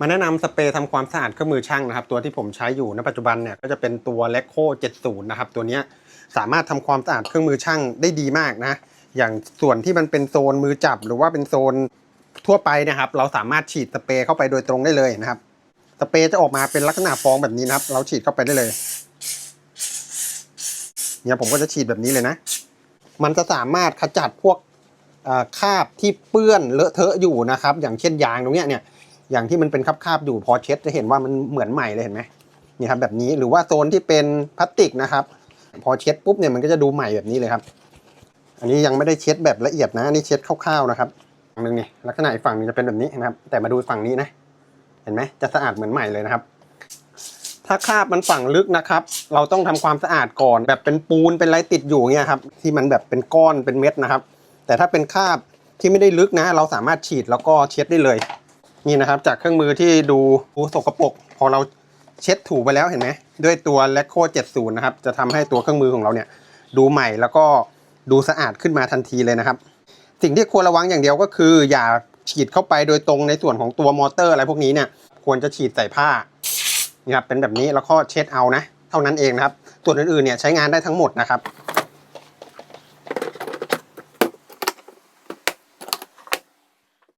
มาแนะนำสเปรย์ทำความสะอาดเครื่องมือช่างนะครับ ตัวที่ผมใช้อยู่ณปัจจุบันเนี่ยก็จะเป็นตัว l e c o 70 นะครับ ตัวนี้สามารถทำความสะอาดเครื่องมือช่างได้ดีมากนะ อย่างส่วนที่มันเป็นโซนมือจับหรือว่าเป็นโซนทั่วไปนะครับ เราสามารถฉีดสเปรย์เข้าไปโดยตรงได้เลยนะครับ สเปรย์จะออกมาเป็นลักษณะฟองแบบนี้นะครับ เราฉีดเข้าไปได้เลย เนี่ยผมก็จะฉีดแบบนี้เลยนะ มันจะสามารถขจัดพวกคราบที่เปื้อนเลอะเทอะอยู่นะครับ อย่างเช่นยางตรงเนี้ยเนี่ย อย่างที่มันเป็นคราบๆอยู่พอเช็ดจะเห็นว่ามันเหมือนใหม่เลยเห็นไหมนี่ครับแบบนี้หรือว่าโซนที่เป็นพลาสติกนะครับ พอเช็ดปุ๊บเนี่ยมันก็จะดูใหม่แบบนี้เลยครับ อันนี้ยังไม่ได้เช็ดแบบละเอียดนะอันนี่เช็ดคร่าวๆนะครับฝั่งนึงนี่ลักษณะอีกฝั่งนึงจะเป็นแบบนี้นะครับ แต่มาดูฝั่งนี้นะ เห็นไหมจะสะอาดเหมือนใหม่เลยนะครับ ถ้าคราบมันฝังลึกนะครับ เราต้องทำความสะอาดก่อน แบบเป็นปูนเป็นอะไรติดอยู่เงี้ยครับที่มันแบบเป็นก้อนเป็นเม็ดนะครับ แต่ถ้าเป็นคราบที่ไม่ได้ลึกนะ เราสามารถฉีดแล้วก็เช็ดได้เลย นี่นะครับจากเครื่องมือที่ดูดูสกปรกพอเราเช็ดถูไปแล้วเห็นไหมด้วยตัว l e c o 70 นะครับ จะทำให้ตัวเครื่องมือของเราเนี่ย ดูใหม่แล้วก็ดูสะอาดขึ้นมาทันทีเลยนะครับ สิ่งที่ควรระวังอย่างเดียวก็คือ อย่าฉีดเข้าไปโดยตรงในส่วนของตัวมอเตอร์อะไรพวกนี้เนี่ย ควรจะฉีดใส่ผ้านี่ครับเป็นแบบนี้แล้วก็เช็ดเอานะ เท่านั้นเองนะครับส่วนอื่นๆเนี่ยใช้งานได้ทั้งหมดนะครับ